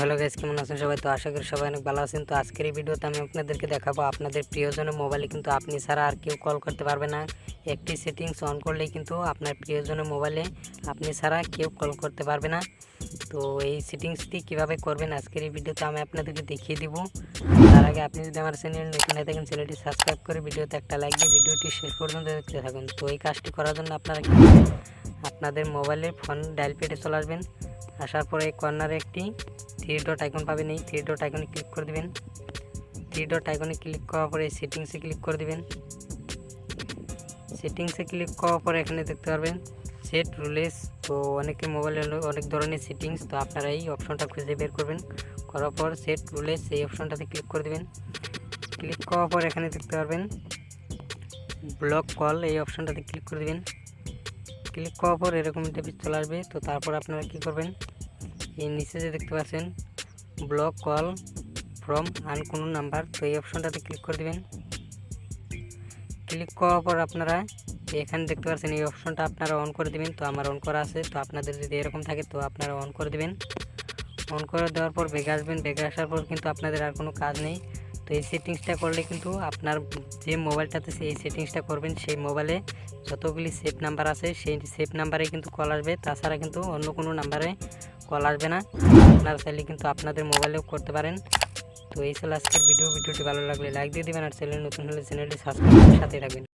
Hello guys, কেমন আছেন সবাই? তো আশা করি সবাই অনেক ভালো আছেন। তো আজকের এই ভিডিওতে আমি আপনাদেরকে দেখাবো, আপনাদের প্রিয়জনের মোবাইলে কিন্তু আপনি ছাড়া আর কেউ কল করতে পারবে না। একটি সেটিংস অন করলেই কিন্তু আপনার প্রিয়জনের মোবাইলে আপনি ছাড়া কেউ কল করতে পারবে না। তো এই সেটিংসটি কীভাবে করবেন আজকের এই ভিডিওতে আমি আপনাদেরকে দেখিয়ে দিব। তার আগে আপনি যদি আমার চ্যানেল নতুন হয়ে থাকেন চ্যানেলটি সাবস্ক্রাইব করে ভিডিওতে একটা লাইক দিয়ে ভিডিওটি শেষ পর্যন্ত দেখতে থাকুন। তো এই কাজটি করার জন্য আপনারা? আপনাদের মোবাইলের ফোন ডায়াল পেটে চলে আসবেন। আসার পরে কর্নারে একটি থ্রি ডট আইকন পাবেন। এই থ্রি ডট আইকনে ক্লিক করে দেবেন। থ্রি ডট আইকনে ক্লিক করার পরে সেটিংসে ক্লিক করে দেবেন। সেটিংসে ক্লিক করার পরে এখানে দেখতে পারবেন সেট রুলেস তো অনেকের মোবাইলে অনেক ধরনের সেটিংস তো আপনারা এই অপশনটা খুঁজে বের করবেন। করার পর সেট রুলেস এই অপশনটাতে ক্লিক করে দেবেন। ক্লিক করার পর এখানে দেখতে পারবেন ব্লক কল এই অপশনটাতে ক্লিক করে দিবেন। ক্লিক করার পর এরকম টেবিল চলে আসবে তো তারপর আপনারা কি করবেন? এই নিচে যে দেখতে পাচ্ছেন ব্লক কল ফ্রম আন কোনো নাম্বার তো এই অপশনটাতে ক্লিক করে দিবেন। ক্লিক করার পর আপনারা এখানে দেখতে পাচ্ছেন, এই অপশনটা আপনারা অন করে দিবেন, তো আমার অন করা আছে, তো আপনাদের যদি এরকম থাকে, তো আপনারা অন করে দিবেন। অন করে দেওয়ার পর বেগে আসবেন, বেগে আসার পর কিন্তু আপনাদের আর কোনো কাজ নেই। তো এই সেটিংসটা করলে কিন্তু আপনার যে মোবাইলটাতে এই সেটিংসটা করবেন, সেই মোবাইলে যতগুলি সেভ নাম্বার আছে, সেই সেভ নাম্বারে কিন্তু কল আসবে। তাছাড়া কিন্তু অন্য কোনো নাম্বারে কল আসবে না। আপনারা চাইলে কিন্তু আপনাদের মোবাইলেও করতে পারেন। তো এই ছিল আজকের ভিডিও ভিডিওটি ভালো লাগলে লাইক দিয়ে দেবেন আর চ্যানেল নতুন হলে চ্যানেলটি সাবস্ক্রাইব করে সাথে রাখবেন